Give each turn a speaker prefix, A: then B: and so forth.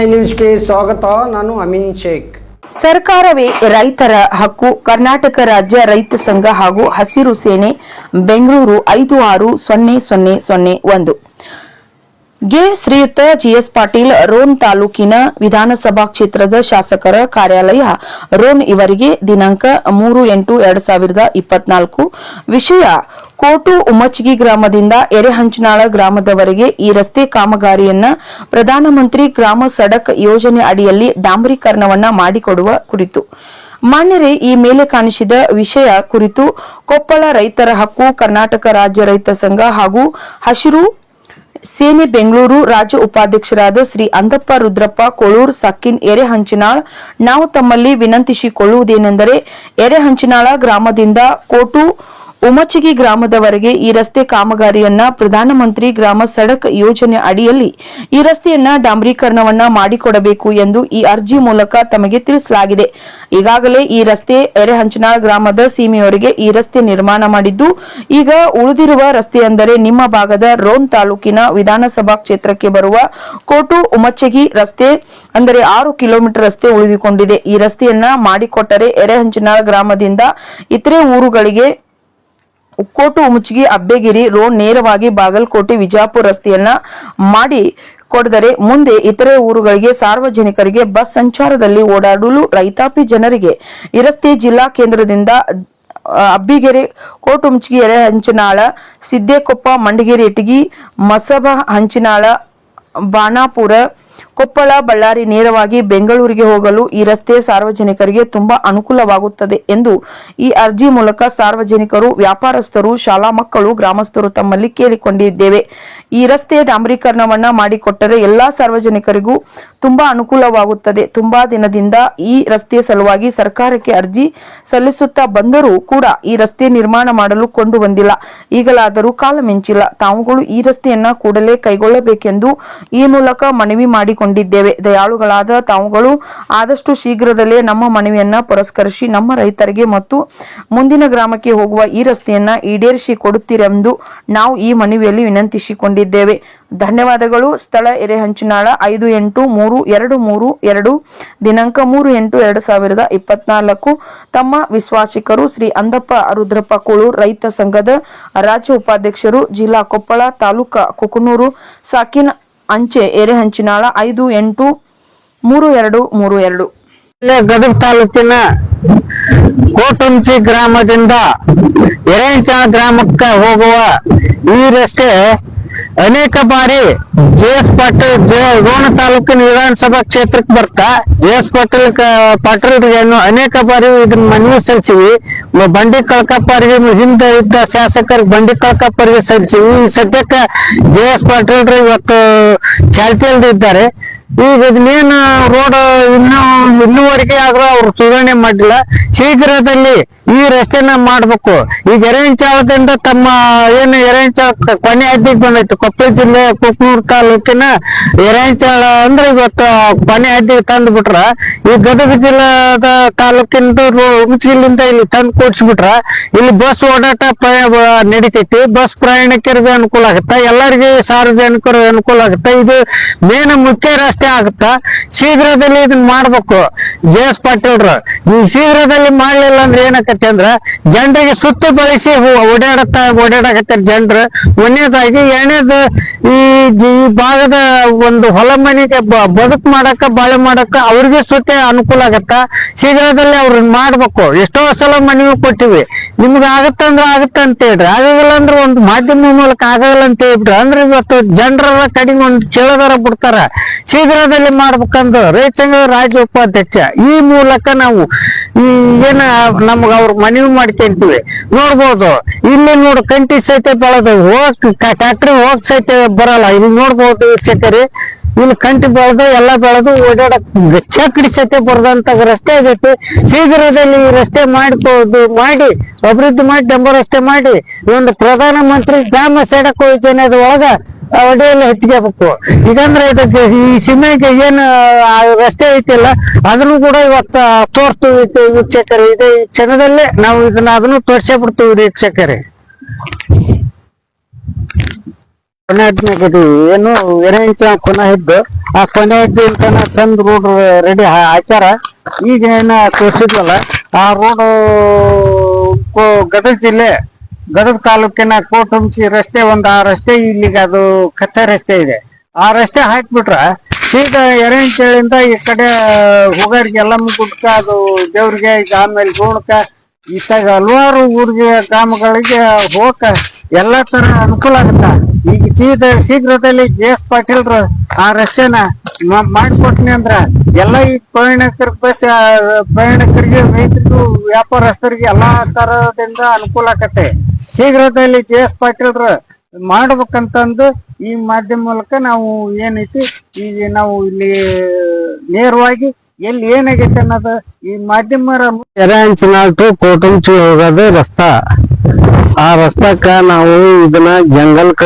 A: I ನ್ಯೂಸ್ಗೆ ಸ್ವಾಗತ. ನಾನು ಅಮಿನ್ ಶೇಖ್.
B: ಸರ್ಕಾರವೇ ರೈತರ ಹಕ್ಕು, ಕರ್ನಾಟಕ ರಾಜ್ಯ ರೈತ ಸಂಘ ಹಾಗೂ ಹಸಿರು ಸೇನೆ, ಬೆಂಗಳೂರು ಐದು ಆರು ಸೊನ್ನೆ ಸೊನ್ನೆ ಸೊನ್ನೆ ಒಂದು. ಗೆ ಶ್ರೀಯುತ ಜಿಎಸ್ ಪಾಟೀಲ್ ರೋನ್ ತಾಲೂಕಿನ ವಿಧಾನಸಭಾ ಕ್ಷೇತ್ರದ ಶಾಸಕರ ಕಾರ್ಯಾಲಯ. ರೋನ್ ಇವರಿಗೆ ದಿನಾಂಕ ಮೂರು ಎಂಟು ಎರಡ್ ಸಾವಿರದ ಇಪ್ಪತ್ನಾಲ್ಕು. ವಿಷಯ, ಕೋಟು ಉಮಚ್ಗಿ ಗ್ರಾಮದಿಂದ ಎರೆಹಂಚನಾಳ ಗ್ರಾಮದವರೆಗೆ ಈ ರಸ್ತೆ ಕಾಮಗಾರಿಯನ್ನ ಪ್ರಧಾನಮಂತ್ರಿ ಗ್ರಾಮ ಸಡಕ್ ಯೋಜನೆ ಅಡಿಯಲ್ಲಿ ಡಾಂಬರೀಕರಣವನ್ನ ಮಾಡಿಕೊಡುವ ಕುರಿತು. ಮಾನ್ಯರೇ, ಈ ಮೇಲೆ ಕಾಣಿಸಿದ ವಿಷಯ ಕುರಿತು ಕೊಪ್ಪಳ ರೈತರ ಹಕ್ಕು, ಕರ್ನಾಟಕ ರಾಜ್ಯ ರೈತ ಸಂಘ ಹಾಗೂ ಹಸಿರು ಸೇನೆ ಬೆಂಗಳೂರು ರಾಜ್ಯ ಉಪಾಧ್ಯಕ್ಷರಾದ ಶ್ರೀ ಅಂದಪ್ಪ ರುದ್ರಪ್ಪ ಕೊಳೂರ್ ಸಕ್ಕಿನ್ ಎರೆಹಂಚಿನಾಳ್ ನಾವು ತಮ್ಮಲ್ಲಿ ವಿನಂತಿಸಿಕೊಳ್ಳುವುದೇನೆಂದರೆ, ಎರೆಹಂಚಿನಾಳ ಗ್ರಾಮದಿಂದ ಕೋಟು ಉಮಚಗಿ ಗ್ರಾಮದವರೆಗೆ ಈ ರಸ್ತೆ ಕಾಮಗಾರಿಯನ್ನ ಪ್ರಧಾನಮಂತ್ರಿ ಗ್ರಾಮ ಸಡಕ್ ಯೋಜನೆ ಅಡಿಯಲ್ಲಿ ಈ ರಸ್ತೆಯನ್ನ ಡಾಂಬರೀಕರಣವನ್ನ ಮಾಡಿಕೊಡಬೇಕು ಎಂದು ಈ ಅರ್ಜಿ ಮೂಲಕ ತಮಗೆ ತಿಳಿಸಲಾಗಿದೆ. ಈಗಾಗಲೇ ಈ ರಸ್ತೆ ಎರೆಹಂಚನಾಳ್ ಗ್ರಾಮದ ಸೀಮೆಯವರೆಗೆ ಈ ರಸ್ತೆ ನಿರ್ಮಾಣ ಮಾಡಿದ್ದು, ಈಗ ಉಳಿದಿರುವ ರಸ್ತೆ ಅಂದರೆ ನಿಮ್ಮ ಭಾಗದ ರೋನ್ ತಾಲೂಕಿನ ವಿಧಾನಸಭಾ ಕ್ಷೇತ್ರಕ್ಕೆ ಬರುವ ಕೋಟು ಉಮಚಗಿ ರಸ್ತೆ ಅಂದರೆ ಆರು ಕಿಲೋಮೀಟರ್ ರಸ್ತೆ ಉಳಿದುಕೊಂಡಿದೆ. ಈ ರಸ್ತೆಯನ್ನ ಮಾಡಿಕೊಟ್ಟರೆ ಎರೆಹಂಚನಾಳ ಗ್ರಾಮದಿಂದ ಇತರೆ ಊರುಗಳಿಗೆ ಉಕ್ಕೋಟು ಉಮುಚ್ಗಿ ಅಬ್ಬೆಗಿರಿ ರೋಡ್ ನೇರವಾಗಿ ಬಾಗಲಕೋಟೆ, ವಿಜಾಪುರ ರಸ್ತೆಯನ್ನ ಮಾಡಿ ಕೊಡದರೆ ಮುಂದೆ ಇತರೆ ಊರುಗಳಿಗೆ ಸಾರ್ವಜನಿಕರಿಗೆ ಬಸ್ ಸಂಚಾರದಲ್ಲಿ ಓಡಾಡಲು ರೈತಾಪಿ ಜನರಿಗೆ ಈ ಜಿಲ್ಲಾ ಕೇಂದ್ರದಿಂದ ಅಬ್ಬಿಗೆರೆ ಕೋಟುಮುಚ್ಚಿಗಿ ಎರೆ ಹಂಚಿನಾಳ, ಸಿದ್ದೇಕೊಪ್ಪ, ಮಂಡಗೇರಿ ಇಟಗಿ, ಮಸಬ ಹಂಚಿನಾಳ, ಬಾಣಾಪುರ ಕೊಪ್ಪಳ, ಬಳ್ಳಾರಿ ನೇರವಾಗಿ ಬೆಂಗಳೂರಿಗೆ ಹೋಗಲು ಈ ರಸ್ತೆ ಸಾರ್ವಜನಿಕರಿಗೆ ತುಂಬಾ ಅನುಕೂಲವಾಗುತ್ತದೆ ಎಂದು ಈ ಅರ್ಜಿ ಮೂಲಕ ಸಾರ್ವಜನಿಕರು, ವ್ಯಾಪಾರಸ್ಥರು, ಶಾಲಾ ಮಕ್ಕಳು, ಗ್ರಾಮಸ್ಥರು ತಮ್ಮಲ್ಲಿ ಕೇಳಿಕೊಂಡಿದ್ದೇವೆ. ಈ ರಸ್ತೆ ಡಾಂಬರೀಕರಣವನ್ನ ಮಾಡಿಕೊಟ್ಟರೆ ಎಲ್ಲಾ ಸಾರ್ವಜನಿಕರಿಗೂ ತುಂಬಾ ಅನುಕೂಲವಾಗುತ್ತದೆ. ತುಂಬಾ ದಿನದಿಂದ ಈ ರಸ್ತೆ ಸಲುವಾಗಿ ಸರ್ಕಾರಕ್ಕೆ ಅರ್ಜಿ ಸಲ್ಲಿಸುತ್ತಾ ಬಂದರೂ ಕೂಡ ಈ ರಸ್ತೆ ನಿರ್ಮಾಣ ಮಾಡಲು ಕೊಂಡು ಬಂದಿಲ್ಲ ಈಗಲಾದರೂ ಕಾಲ ಮಿಂಚಿಲ್ಲ. ತಾವುಗಳು ಈ ರಸ್ತೆಯನ್ನ ಕೂಡಲೇ ಕೈಗೊಳ್ಳಬೇಕೆಂದು ಈ ಮೂಲಕ ಮನವಿ ಮಾಡಿಕೊಂಡಿದ್ದೇವೆ ದಯಾಳುಗಳಾದ ತಾವುಗಳು ಆದಷ್ಟು ಶೀಘ್ರದಲ್ಲೇ ನಮ್ಮ ಮನವಿಯನ್ನ ಪುರಸ್ಕರಿಸಿ ನಮ್ಮ ರೈತರಿಗೆ ಮತ್ತು ಮುಂದಿನ ಗ್ರಾಮಕ್ಕೆ ಹೋಗುವ ಈ ರಸ್ತೆಯನ್ನ ಈಡೇರಿಸಿ ಕೊಡುತ್ತೀರೆಂದು ನಾವು ಈ ಮನವಿಯಲ್ಲಿ ವಿನಂತಿಸಿಕೊಂಡಿದ್ದೇವೆ. ಧನ್ಯವಾದಗಳು. ಸ್ಥಳ ಎರೆಹಂಚಿನಾಳ ಐದು ಎಂಟು ಮೂರು ಎರಡು ಮೂರು ಎರಡು, ದಿನಾಂಕ ಮೂರು ಎಂಟು ಎರಡು ಸಾವಿರದ ಇಪ್ಪತ್ನಾಲ್ಕು. ತಮ್ಮ ವಿಶ್ವಾಸಿಕರು ಶ್ರೀ ಅಂದಪ್ಪ ರುದ್ರಪ್ಪ ಕೂಳೂರ್ ರೈತ ಸಂಘದ ರಾಜ್ಯ ಉಪಾಧ್ಯಕ್ಷರು ಜಿಲ್ಲಾ ಕೊಪ್ಪಳ ತಾಲೂಕಾ ಕುಕನೂರು, ಸಾಕಿನ ಅಂಚೆ ಎರೆಹಂಚಿನಾಳ ಐದು ಎಂಟು ಮೂರು ಎರಡು ಮೂರು ಎರಡು
C: ಇಲ್ಲೇ ಗದಗ ತಾಲೂಕಿನ ಕೋಟಂಚಿ ಗ್ರಾಮದಿಂದ ಎರೆಂಚ ಗ್ರಾಮಕ್ಕೆ ಹೋಗುವ ಈ ರಸ್ತೆ ಅನೇಕ ಬಾರಿ ಜೆ ಎಸ್ ಪಾಟೀಲ್ ರೋಣ ತಾಲೂಕಿನ ವಿಧಾನಸಭಾ ಕ್ಷೇತ್ರಕ್ಕೆ ಬರ್ತಾ ಜೆ ಎಸ್ ಪಾಟೀಲ್ ಅನೇಕ ಬಾರಿ ಇದನ್ನ ಮನವಿ ಸಲ್ಲಿಸಿವಿ. ಬಂಡಿ ಬಂಡಿ ಕಳ್ಕಪ್ಪರಿಗೆ ಹಿಂದೆ ಇದ್ದ ಶಾಸಕರಿಗೆ ಬಂಡಿ ಕಳ್ಕಪ್ಪರಿಗೆ ಸಲ್ಲಿಸಿವಿ. ಈ ಸದ್ಯಕ್ಕೆ ಜೆ ಎಸ್ ಪಾಟೀಲ್ರು ಇವತ್ತು ಚಾಲ್ತಿಯಲ್ಲಿ ಇದ್ದಾರೆ. ಈಗ ಇದನ್ನೇನು ರೋಡ್ ಇನ್ನೂ ಇನ್ನೂವರೆಗೆ ಆದ್ರೂ ಅವ್ರು ಸುಧಾರಣೆ ಮಾಡಿಲ್ಲ ಶೀಘ್ರದಲ್ಲಿ ಈ ರಸ್ತೆನ ಮಾಡ್ಬೇಕು. ಈಗ ಎರೆಂಚಾಳದಿಂದ ತಮ್ಮ ಏನು ಎರೆಂಚಾಳ ಕೊನೆ ಅಡ್ಡಿಗೆ ಬಂದೈತೆ. ಕೊಪ್ಪಳ ಜಿಲ್ಲೆ ಕುಕ್ನೂರ್ ತಾಲೂಕಿನ ಎರೆಂಚಾಳ ಅಂದ್ರೆ ಇವತ್ತು ಕೊನೆ ಅಡ್ಡಿಗೆ ತಂದು ಬಿಟ್ರ. ಈ ಗದಗ ಜಿಲ್ಲಾದ ತಾಲೂಕಿಂದ ಜಿಲ್ಲೆಯಿಂದ ಇಲ್ಲಿ ತಂದು ಕೂಡ್ಸ್ಬಿಟ್ರ. ಇಲ್ಲಿ ಬಸ್ ಓಡಾಟ ನಡಿತೈತಿ. ಬಸ್ ಪ್ರಯಾಣಿಕರಿಗೆ ಅನುಕೂಲ ಆಗುತ್ತಾ. ಎಲ್ಲರಿಗೂ ಸಾರ್ವಜನಿಕರು ಅನುಕೂಲ ಆಗುತ್ತಾ. ಇದು ಮೇನ್ ಮುಖ್ಯ ರಸ್ತೆ ಆಗುತ್ತಾ. ಶೀಘ್ರದಲ್ಲಿ ಇದನ್ನ ಮಾಡ್ಬೇಕು. ಜೆ ಎಸ್ ಪಾಟೀಲ್ರು. ಈ ಶೀಘ್ರದಲ್ಲಿ ಮಾಡ್ಲಿಲ್ಲ ಅಂದ್ರೆ ಏನಾಕತ್ತೆ? ಅಂದ್ರ ಜನರಿಗೆ ಸುತ್ತು ಬಳಸಿ ಓಡಾಡತ್ತ ಓಡಾಡಕತ್ತಾರ ಜನರು. ಒಂದನೇದಾಗಿ ಎರಡನೇದು ಈ ಈ ಭಾಗದ ಒಂದು ಹೊಲ ಮನೆಗೆ ಬದುಕು ಮಾಡಕ್ಕ, ಬಾಳೆ ಮಾಡಕ್ಕ ಅವ್ರಿಗೆ ಸುತ್ತ ಅನುಕೂಲ ಆಗತ್ತ. ಶೀಘ್ರದಲ್ಲಿ ಅವ್ರನ್ನ ಮಾಡ್ಬೇಕು. ಎಷ್ಟೋ ಸಲ ಮನವಿ ಕೊಟ್ಟಿವಿ. ನಿಮ್ಗೆ ಆಗತ್ತಂದ್ರ ಆಗತ್ತ ಅಂತ ಹೇಳ್ರಿ. ಆಗಲ್ಲ ಅಂದ್ರೆ ಒಂದು ಮಾಧ್ಯಮ ಮೂಲಕ ಆಗಲ್ಲ ಅಂತ ಹೇಳ್ಬಿಟ್ರಿ ಅಂದ್ರೆ ಇವತ್ತು ಜನರ ಕಡಿಮೆ ಒಂದು ಕೇಳೋದರ ಬಿಡ್ತಾರ. ಶೀಘ್ರದಲ್ಲಿ ಮಾಡ್ಬೇಕಂದ್ರ ರೈತ ಸಂಘದ ರಾಜ್ಯ ಉಪಾಧ್ಯಕ್ಷ ಈ ಮೂಲಕ ನಾವು ಏನ ನಮ್ಗ ಅವ್ರ ಮನವಿ ಮಾಡ್ಕೊಂತೀವಿ. ನೋಡ್ಬೋದು. ಇಲ್ಲಿ ನೋಡು, ಕಂಟಿ ಸಹಿತ ಬೆಳೆದು, ಹೋಗ್ ಟ್ಯಾಕ್ಟ್ರಿ ಹೋಗ್ ಸಹಿತ ಬರಲ್ಲ. ಇಲ್ಲಿ ನೋಡ್ಬೋದು ವೀಕ್ಷಕರಿ ಇಲ್ಲಿ ಕಂಟಿ ಬೆಳೆದು, ಎಲ್ಲ ಬೆಳೆದು ಓಡಾಡಕ್ ಚಕ್ಡಿ ಸಹಿತ ಬರದಂತ ರಸ್ತೆ ಆಗೈತಿ. ಶೀಘ್ರದಲ್ಲಿ ಈ ರಸ್ತೆ ಮಾಡಿಕೊಂಡು ಮಾಡಿ, ಅಭಿವೃದ್ಧಿ ಮಾಡಿ ಡಂಬ ರಸ್ತೆ ಮಾಡಿ, ಒಂದು ಪ್ರಧಾನ ಮಂತ್ರಿ ಗ್ರಾಮ ಸಡಕ್ ಯೋಜನೆ ಒಳಗ ಅಡಿಯಲ್ಲಿ ಹೆಚ್ಚಿಗೆಬೇಕು ಈಗಂದ್ರೆ ಇದಕ್ಕೆ ಈ ಸಿಮೆಂಟ್ ಏನು, ಆ, ರಸ್ತೆ ಐತಿಲ್ಲ, ಅದನ್ನು ಕೂಡ ಇವತ್ತು ತೋರಿಸ್ತೀವಿ ವೀಕ್ಷಕರು. ಇದೇ ಕ್ಷಣದಲ್ಲೇ ನಾವು ಇದನ್ನ ಅದನ್ನು ತೋರ್ಸೇ ಬಿಡ್ತೀವಿ ವೀಕ್ಷಕರೇ. ಕೊನೆ ಅದ್ನಾಗದಿ ಏನು ಎರೆಂಚ ಕೊನೆ ಇದ್ದು ಆ ಕೊನೆ ತನ ಚಂದ ರೋಡ್ ರೆಡಿ ಹಾಕ್ಯಾರ. ಈಗ ಏನ ತೋರಿಸಿದ್ವಲ್ಲ, ಆ ರೋಡ್ ಗದಗ ಜಿಲ್ಲೆ ಗದಗ ತಾಲೂಕಿನ ಕೋಟುಂಚಿ ರಸ್ತೆ ಒಂದು, ಆ ರಸ್ತೆ ಇಲ್ಲಿಗೆ ಅದು ಕಚ್ಚಾ ರಸ್ತೆ ಇದೆ. ಆ ರಸ್ತೆ ಹಾಕ್ಬಿಟ್ರ ಸೀದಾ ಎರೆಂಚಳಿಂದ ಈ ಕಡೆ ಹೋಗೋರಿಗೆ ಎಲ್ಲ ಗುಡ್ಕ ಅದು ದೇವ್ರಿಗೆ ಈಗ ಆಮೇಲೆ ಗೋಣಕ, ಇತ್ತಾಗ ಹಲವಾರು ಊರಿಗೆ, ಗ್ರಾಮಗಳಿಗೆ ಹೋಗಕ ಎಲ್ಲಾ ತರ ಅನುಕೂಲ ಆಗುತ್ತ. ಈಗ ಸೀದ ಶೀಘ್ರದಲ್ಲಿ ಜೆ ಎಸ್ ಪಾಟೀಲ್ರು ಆ ರಸ್ತೆನ ಮಾಡಿಕೊಟ್ನಿ ಮಾಡ್ಕೊಟ್ನಿ ಅಂದ್ರ ಎಲ್ಲ ಈ ಪ್ರಯಾಣಿಕರ ಬಸ್ ಪ್ರಯಾಣಿಕರಿಗೆ ರೈತರಿಗೂ, ವ್ಯಾಪಾರಸ್ಥರಿಗೆ ಎಲ್ಲಾ ತರದಿಂದ ಅನುಕೂಲ ಆಕತ್ತೆ. ಶೀಘ್ರದಲ್ಲಿ ಜೆ ಎಸ್ ಪಾಟೀಲ್ರ ಮಾಡ್ಬೇಕಂತಂದು ಈ ಮಾಧ್ಯಮ ಮೂಲಕ ನಾವು ಏನೈತಿ ಈಗ ನಾವು ಇಲ್ಲಿ ನೇರವಾಗಿ ಎಲ್ಲಿ ಏನಾಗೈತೆ ಅನ್ನೋದು ಈ ಮಾಧ್ಯಮರ ಟು ಕೋಟಂಚಿ ಹೋಗೋದು ರಸ್ತಾ. ಆ ರಸ್ತಾಕ ನಾವು ಇದನ್ನ ಜಂಗಲ್